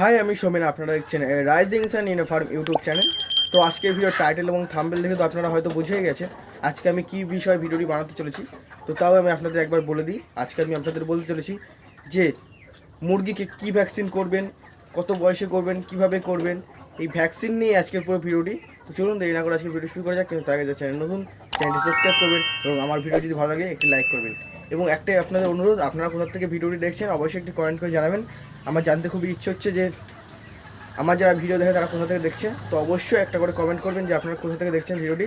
High আমি সোমেন, আপনারা দেখছেন rising sun in farm YouTube channel তো আজকের ভিডিও টাইটেল এবং থাম্বেল দেখে তো আপনারা হয়তো বুঝেই গেছে আজকে আমি কি বিষয়ে ভিডিওটি বানাতে চলেছি। তো তাও আমি আপনাদের একবার বলে দিই, আজকে আমি আপনাদের বলতে চলেছি যে, মুরগিকে কি ভ্যাকসিন করবেন, কত বয়সে করবেন, কীভাবে করবেন, এই ভ্যাকসিন নিয়ে আজকের পুরো ভিডিওটি তো চলুন দেরি না করে আজকে ভিডিও শুরু করা যাক, কিন্তু তার আগে চ্যানেল নতুন চ্যানেলটি সাবস্ক্রাইব করবেন এবং আমার ভিডিও যদি ভালো লাগে, একটি লাইক করবেন। এবং একটাই আপনাদের অনুরোধ, আপনারা কোথা থেকে ভিডিওটি দেখছেন, অবশ্যই একটি কমেন্ট করে জানাবেন। আমার জানতে খুবই ইচ্ছে হচ্ছে যে আমার যারা ভিডিও দেখে তারা কোথা থেকে দেখছে, তো অবশ্যই একটা করে কমেন্ট করবেন যে আপনারা কোথা থেকে দেখছেন ভিডিওটি।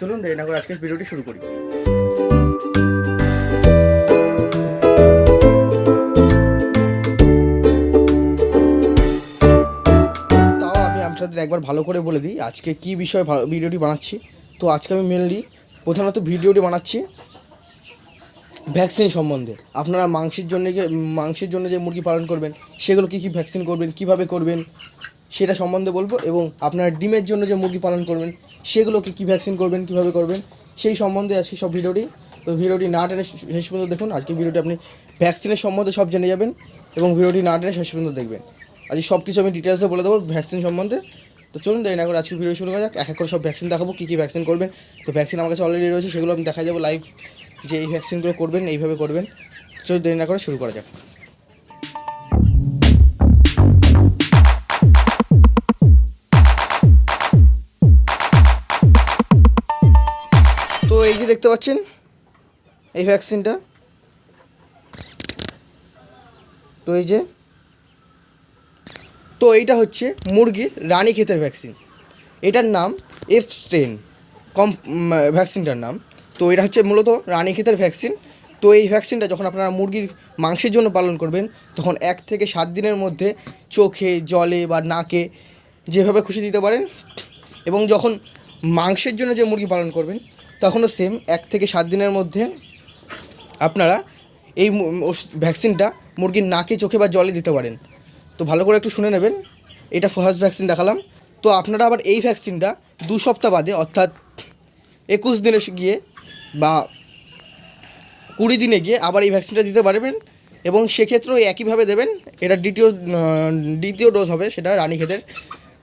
চলুন দেরি না করে আজকের ভিডিওটি শুরু করি। তাও আমি একবার ভালো করে বলে দিই, আজকে কি বিষয়ে ভিডিওটি বানাচ্ছি। তো আজকে আমি মেনলি প্রধানত ভিডিওটি বানাচ্ছি ভ্যাকসিন সম্বন্ধে। আপনারা মাংসের জন্য মাংসের জন্য যে মুরগি পালন করবেন সেগুলো কী কী ভ্যাকসিন করবেন, কীভাবে করবেন, সেটা সম্বন্ধে বলব এবং আপনারা ডিমের জন্য যে মুরগি পালন করবেন, সেগুলোকে কী ভ্যাকসিন করবেন, কীভাবে করবেন, সেই সম্বন্ধে আজকে সব ভিডিওটি। তো ভিডিওটি না টেনে শেষ পর্যন্ত দেখুন, আজকে ভিডিওটি আপনি ভ্যাকসিনের সম্বন্ধে সব জেনে যাবেন এবং ভিডিওটি না টেনে শেষ পর্যন্ত দেখবেন। আজকে সব কিছু আমি ডিটেলসে বলে দেবো ভ্যাকসিন সম্বন্ধে। তো চলুন দেরি না করে আজকে ভিডিও শুরু করা যাক। এক এক করে সব ভ্যাকসিন দেখাবো, কী কী ভ্যাকসিন করবেন। তো ভ্যাকসিন আমার কাছে অলরেডি রয়েছে, সেগুলো আমি দেখা যাব লাইভ যে এই ভ্যাকসিনগুলো করবেন, এইভাবে করবেন। চলুন দেরি না করে শুরু করা যাক। দেখতে পাচ্ছেন? এই ভ্যাকসিনটা তো এই যে, তো এইটা হচ্ছে মুরগির রানী ক্ষেতের ভ্যাকসিন এটার নাম এফ স্ট্রেন কম ভ্যাকসিনটার নাম। তো এটা হচ্ছে মূলত রানী ক্ষেতের ভ্যাকসিন তো এই ভ্যাকসিনটা যখন আপনারা মুরগির মাংসের জন্য পালন করবেন, তখন এক থেকে সাত দিনের মধ্যে চোখে, জলে বা নাকে যেভাবে খুশি দিতে পারেন এবং যখন মাংসের জন্য যে মুরগি পালন করবেন তখনও সেম এক থেকে সাত দিনের মধ্যে আপনারা এই ভ্যাকসিনটা মুরগির নাকে, চোখে বা জলে দিতে পারেন। তো ভালো করে একটু শুনে নেবেন। এটা ফার্স্ট ভ্যাকসিন দেখালাম। তো আপনারা আবার এই ভ্যাকসিনটা দু সপ্তাহ বাদে, অর্থাৎ একুশ দিনে গিয়ে বা কুড়ি দিনে গিয়ে আবার এই ভ্যাকসিনটা দিতে পারবেন এবং সেক্ষেত্রেও একইভাবে দেবেন। এটা দ্বিতীয় দ্বিতীয় ডোজ হবে সেটা রানীক্ষেতের।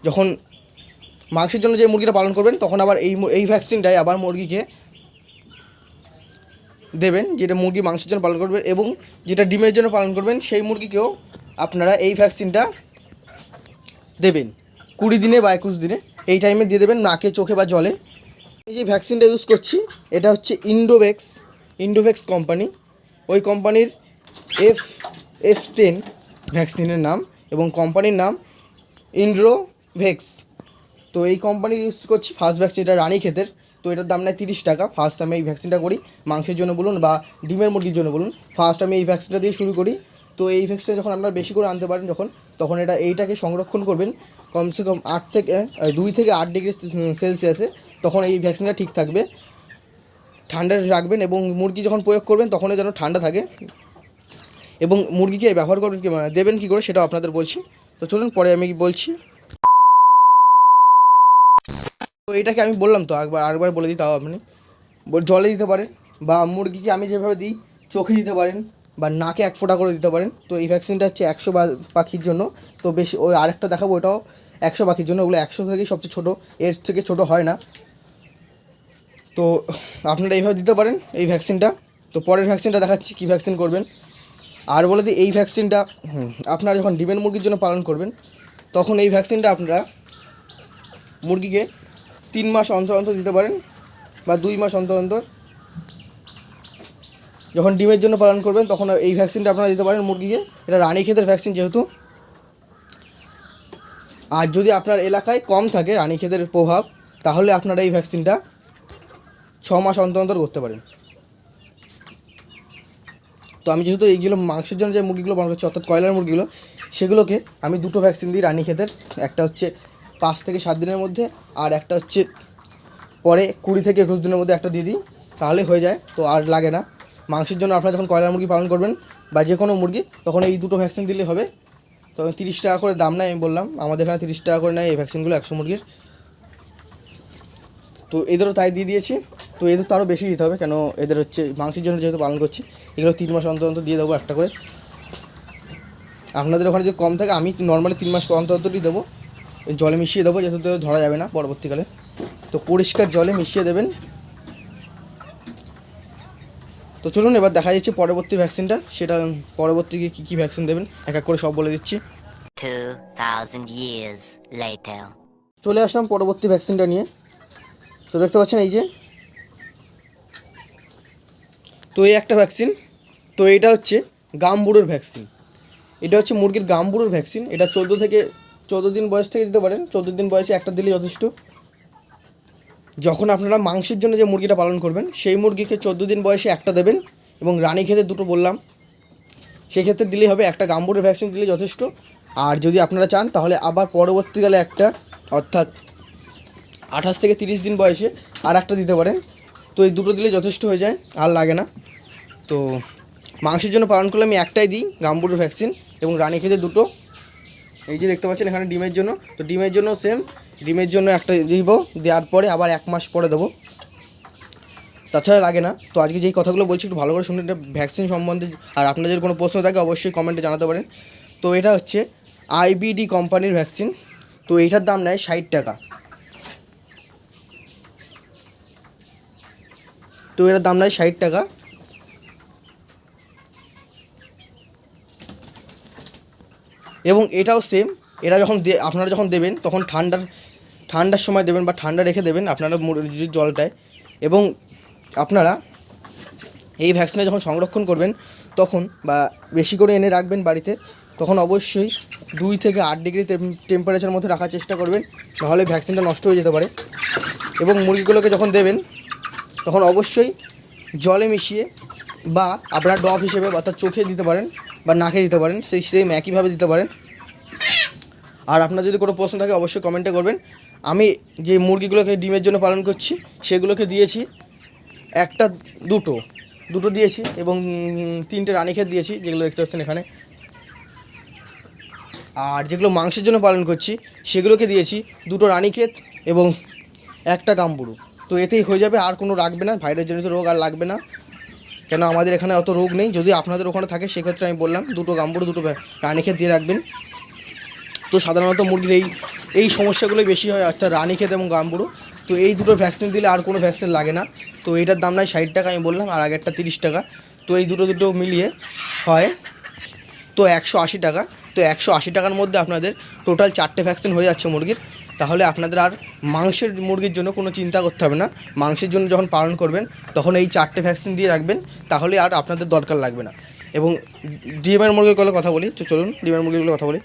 যখন মাংসের জন্য যে মুরগিটা পালন করবেন, তখন আবার এই এই ভ্যাকসিনটাই আবার মুরগিকে দেবেন, যেটা মুরগি মাংসের জন্য পালন করবেন এবং যেটা ডিমের জন্য পালন করবেন, সেই মুরগিকেও আপনারা এই ভ্যাকসিনটা দেবেন। কুড়ি দিনে বা একুশ দিনে, এই টাইমে দিয়ে দেবেন নাকে, চোখে বা জলে। এই যে ভ্যাকসিনটা ইউজ করছি, এটা হচ্ছে ইন্ডোভেক্স ইন্ডোভেক্স কোম্পানি ওই কোম্পানির এফ এফ টেন ভ্যাকসিনের নাম এবং কোম্পানির নাম ইন্ড্রোভেক্স তো এই কোম্পানির ইউজ করছি ফার্স্ট ভ্যাকসিন এটা রানী ক্ষেতের। তো এটার দাম নেয় তিরিশ টাকা। ফার্স্ট আমি এই ভ্যাকসিনটা করি, মাংসের জন্য বলুন বা ডিমের মুরগির জন্য বলুন। ফার্স্ট আমি এই ভ্যাকসিনটা দিয়ে শুরু করি। তো এই ভ্যাকসিনটা যখন আপনারা বেশি করে আনতে পারেন যখন, তখন এটা এইটাকে সংরক্ষণ করবেন। কমসে কম আট থেকে দুই থেকে আট ডিগ্রি সেলসিয়াসে তখন এই ভ্যাকসিনটা ঠিক থাকবে। ঠান্ডা রাখবেন এবং মুরগি যখন প্রয়োগ করবেন তখনও যেন ঠান্ডা থাকে। এবং মুরগিকে ব্যবহার করবেন কি, দেবেন কী করে সেটাও আপনাদের বলছি। তো চলুন পরে আমি বলছি। তো এটাকে আমি বললাম তো একবার আরেকবার বলে দিই তাও আপনি। জলে দিতে পারেন বা মুরগিকে আমি যেভাবে দিই, চোখে দিতে পারেন বা নাকে এক ফোঁটা করে দিতে পারেন। তো এই ভ্যাকসিনটা হচ্ছে একশো পাখির জন্য। তো বেশি, ওই আরেকটা দেখাবো, ওটাও একশো পাখির জন্য। ওগুলো একশো থেকেই সবচেয়ে ছোটো, এর থেকে ছোটো হয় না। তো আপনারা এইভাবে দিতে পারেন এই ভ্যাকসিনটা তো পরের ভ্যাকসিনটা দেখাচ্ছি, কী ভ্যাকসিন করবেন। আর বলে দিই, এই ভ্যাকসিনটা আপনারা যখন ডিমের মুরগির জন্য পালন করবেন, তখন এই ভ্যাকসিনটা আপনারা মুরগিকে তিন মাস অন্তর অন্তর দিতে পারেন বা দুই মাস অন্তর অন্তর। যখন ডিমের জন্য পালন করবেন, তখন এই ভ্যাকসিনটা আপনারা দিতে পারেন মুরগিকে। এটা রানী ক্ষেতের ভ্যাকসিন যেহেতু। আর যদি আপনার এলাকায় কম থাকে রানী ক্ষেতের প্রভাব, তাহলে আপনারা এই ভ্যাকসিনটা ছ মাস অন্তর অন্তর করতে পারেন। তো আমি যেহেতু এইগুলো মাংসের জন্য যে মুরগিগুলো করছি, অর্থাৎ কয়লার মুরগিগুলো, সেগুলোকে আমি দুটো ভ্যাকসিন দিই রানী ক্ষেতের একটা হচ্ছে পাঁচ থেকে সাত দিনের মধ্যে আর একটা হচ্ছে পরে কুড়ি থেকে একুশ দিনের মধ্যে একটা দিয়ে দিই, তাহলে হয়ে যায়। তো আর লাগে না। মাংসের জন্য আপনারা যখন কয়লার মুরগি পালন করবেন বা যে কোনো মুরগি, তখন এই দুটো ভ্যাকসিন দিলে হবে। তো তিরিশ টাকা করে দাম নেয় আমি বললাম, আমাদের এখানে তিরিশ টাকা করে নেয় এই ভ্যাকসিনগুলো একশো মুরগির। তো এদেরও তাই দিয়ে দিয়েছি। তো এদের তো আরও বেশি দিতে হবে, কেন এদের হচ্ছে মাংসের জন্য যেহেতু পালন করছি, এগুলো তিন মাস অন্তর অন্তর দিয়ে দেবো একটা করে। আপনাদের ওখানে যদি কম থাকে, আমি নর্মালি তিন মাস অন্তর অন্তরই দেবো। জলে মিশিয়ে দেবো যেহেতু ধরা যাবে না পরবর্তীকালে। তো পরিষ্কার জলে মিশিয়ে দেবেন। তো চলুন এবার দেখা যাচ্ছে পরবর্তী ভ্যাকসিনটা। সেটা পরবর্তী কী কী ভ্যাকসিন দেবেন? এক এক করে সব বলে দিচ্ছি। 2,000 চলে আসলাম পরবর্তী ভ্যাকসিনটা নিয়ে। তো দেখতে পাচ্ছেন এই যে। তো এই একটা ভ্যাকসিন। তো এটা হচ্ছে গামবুড়োর ভ্যাকসিন। এটা হচ্ছে মুরগির গামবুড়োর ভ্যাকসিন। এটা চোদ্দ থেকে চোদ্দ দিন বয়স থেকে দিতে পারেন। চোদ্দ দিন বয়সে একটা দিলে যথেষ্ট। যখন আপনারা মাংসের জন্য যে মুরগিটা পালন করবেন, সেই মুরগিকে চোদ্দ দিন বয়সে একটা দেবেন এবং রানী খেতে দুটো বললাম, সেক্ষেত্রে দিলেই হবে একটা গাম্বুরের ভ্যাকসিন দিলে যথেষ্ট। আর যদি আপনারা চান, তাহলে আবার পরবর্তীকালে একটা, অর্থাৎ আঠাশ থেকে তিরিশ দিন বয়সে আর একটা দিতে পারেন। তো এই দুটো দিলে যথেষ্ট হয়ে যায়, আর লাগে না। তো মাংসের জন্য পালন করলে আমি একটাই দিই, গাম্বুরের ভ্যাকসিন এবং রানী খেতে দুটো। এই যে দেখতে পাচ্ছেন এখানে ডিমের জন্য, তো ডিমের জন্য সেম ডিমের জন্য একটা দিব, দেওয়ার পরে আবার এক মাস পরে দেবো। তাছাড়া লাগে না। তো আজকে যেই কথাগুলো বলছি, একটু ভালো করে শুনে এটা ভ্যাকসিন সম্বন্ধে আর আপনাদের যদি কোনো প্রশ্ন থাকে, অবশ্যই কমেন্টে জানাতে পারেন। তো এটা হচ্ছে আইবিডি কোম্পানির ভ্যাকসিন তো এইটার দাম নেয় ষাট টাকা। তো এটার দাম নেয় ষাট টাকা। এবং এটাও সেম এটা যখন আপনারা যখন দেবেন, তখন ঠান্ডার ঠান্ডার সময় দেবেন বা ঠান্ডা রেখে দেবেন আপনারা মুরগির জলটায়। এবং আপনারা এই ভ্যাকসিনটা যখন সংরক্ষণ করবেন, তখন বা বেশি করে এনে রাখবেন বাড়িতে, তখন অবশ্যই দুই থেকে আট ডিগ্রি টেম্পারেচার মধ্যে রাখার চেষ্টা করবেন, নাহলে ভ্যাকসিনটা নষ্ট হয়ে যেতে পারে। এবং মুরগিগুলোকে যখন দেবেন, তখন অবশ্যই জলে মিশিয়ে বা আপনার ডপ হিসেবে অর্থাৎ চোখে দিতে পারেন। বা নাকে দিতে পারেন, সেই সেম একইভাবে দিতে পারেন। আর আপনার যদি কোনো প্রশ্ন থাকে, অবশ্যই কমেন্টে করবেন। আমি যে মুরগিগুলোকে ডিমের জন্য পালন করছি, সেগুলোকে দিয়েছি। একটা, দুটো দুটো দিয়েছি এবং তিনটে রানীক্ষেত দিয়েছি, যেগুলো দেখতে পাচ্ছেন এখানে। আর যেগুলো মাংসের জন্য পালন করছি, সেগুলোকে দিয়েছি। দুটো রানীক্ষেত এবং একটা গাম্বুরু। তো এতেই হয়ে যাবে, আর কোনো রাখবে না। ভাইরাস জনিত রোগ আর লাগবে না। কেন আমাদের এখানে অত রোগ নেই? যদি আপনাদের ওখানে থাকে, সেক্ষেত্রে আমি বললাম, দুটো গাম্বুরু, দুটো রানীক্ষেত দিয়ে রাখবেন। তো সাধারণত মুরগির এই এই সমস্যাগুলোই বেশি হয় একটা রানীক্ষেত এবং গাম্বুরু। তো এই দুটো ভ্যাকসিন দিলে আর কোনো ভ্যাকসিন লাগে না। তো এইটার দাম নাই ষাট টাকা, আমি বললাম, আর আগেরটা তিরিশ টাকা। তো এই দুটো দুটো মিলিয়ে হয়, তো একশো আশি টাকা। তো একশো আশি টাকার মধ্যে আপনাদের টোটাল চারটে ভ্যাকসিন হয়ে যাচ্ছে মুরগির। তাহলে আপনাদের আর মাংসের মুরগির জন্য কোনো চিন্তা করতে হবে না। মাংসের জন্য যখন পালন করবেন, তখন এই চারটে ভ্যাকসিন দিয়ে রাখবেন, তাহলে আর আপনাদের দরকার লাগবে না। এবং ডিএমের মুরগির কথা বলি, তো চলুন ডিএমের মুরগিগুলো কথা বলি।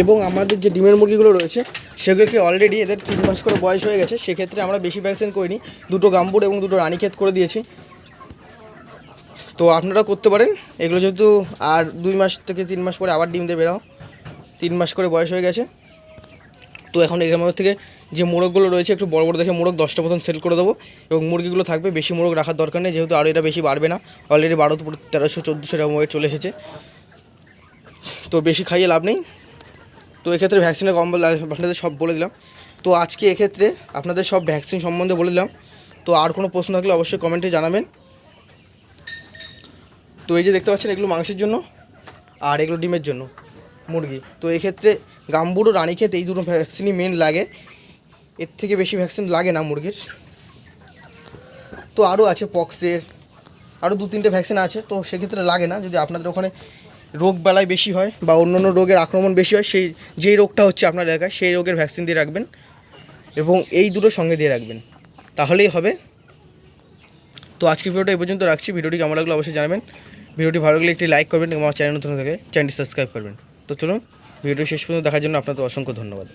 এবং আমাদের যে ডিমের মুরগিগুলো রয়েছে, সেগুলোকে অলরেডি এদের তিন মাস করে বয়স হয়ে গেছে। সেক্ষেত্রে আমরা বেশি ভ্যাকসিন করিনি। দুটো গাম্বুর এবং দুটো রানীক্ষেত করে দিয়েছি। তো আপনারা করতে পারেন। এগুলো যেহেতু আর দুই মাস থেকে তিন মাস পরে আবার ডিম দিয়ে বেরাও তিন মাস করে বয়স হয়ে গেছে। তো এখন এর মধ্যে থেকে যে মোরগগুলো রয়েছে, একটু বড় বড় দেখে মোরগ দশটা মতন সেল করে দেবো এবং মুরগিগুলো থাকবে। বেশি মোরগ রাখার দরকার নেই, যেহেতু আরও এটা বেশি বাড়বে না। অলরেডি বারো তেরোশো চোদ্দোশো এরকম ওয়েট চলে এসেছে। তো বেশি খাইয়ে লাভ নেই। তো এক্ষেত্রে ভ্যাকসিনের কম আপনাদের সব বলে দিলাম। তো আজকে এক্ষেত্রে আপনাদের সব ভ্যাকসিন সম্বন্ধে বলে দিলাম। তো আর কোনো প্রশ্ন থাকলে অবশ্যই কমেন্টে জানাবেন। তো এই যে দেখতে পাচ্ছেন, এগুলো মাংসের জন্য আর এগুলো ডিমের জন্য মুরগি। তো এক্ষেত্রে গাম্বুড়ো রানীক্ষেত এই দুটো ভ্যাকসিনই মেন লাগে। এর থেকে বেশি ভ্যাকসিন লাগে না মুরগির। তো আরও আছে পক্সের আরও দু তিনটে ভ্যাকসিন আছে, তো সেক্ষেত্রে লাগে না। যদি আপনাদের ওখানে রোগ বেলায় বেশি হয় বা অন্য অন্য রোগের আক্রমণ বেশি হয়, সেই, যেই রোগটা হচ্ছে আপনার এলাকায়, সেই রোগের ভ্যাকসিন দিয়ে রাখবেন এবং এই দুটো সঙ্গে দিয়ে রাখবেন। তাহলেই হবে। তো আজকের ভিডিওটা এই পর্যন্ত রাখছি। ভিডিওটি কেমন লাগল অবশ্যই জানাবেন। ভিডিওটি ভালো লাগলে একটি লাইক করবেন এবং আমার চ্যানেল নতুন থাকে চ্যানেলটি সাবস্ক্রাইব করবেন। তো চলুন, ভিডিওটি শেষ পর্যন্ত দেখার জন্য আপনাদের অসংখ্য ধন্যবাদ।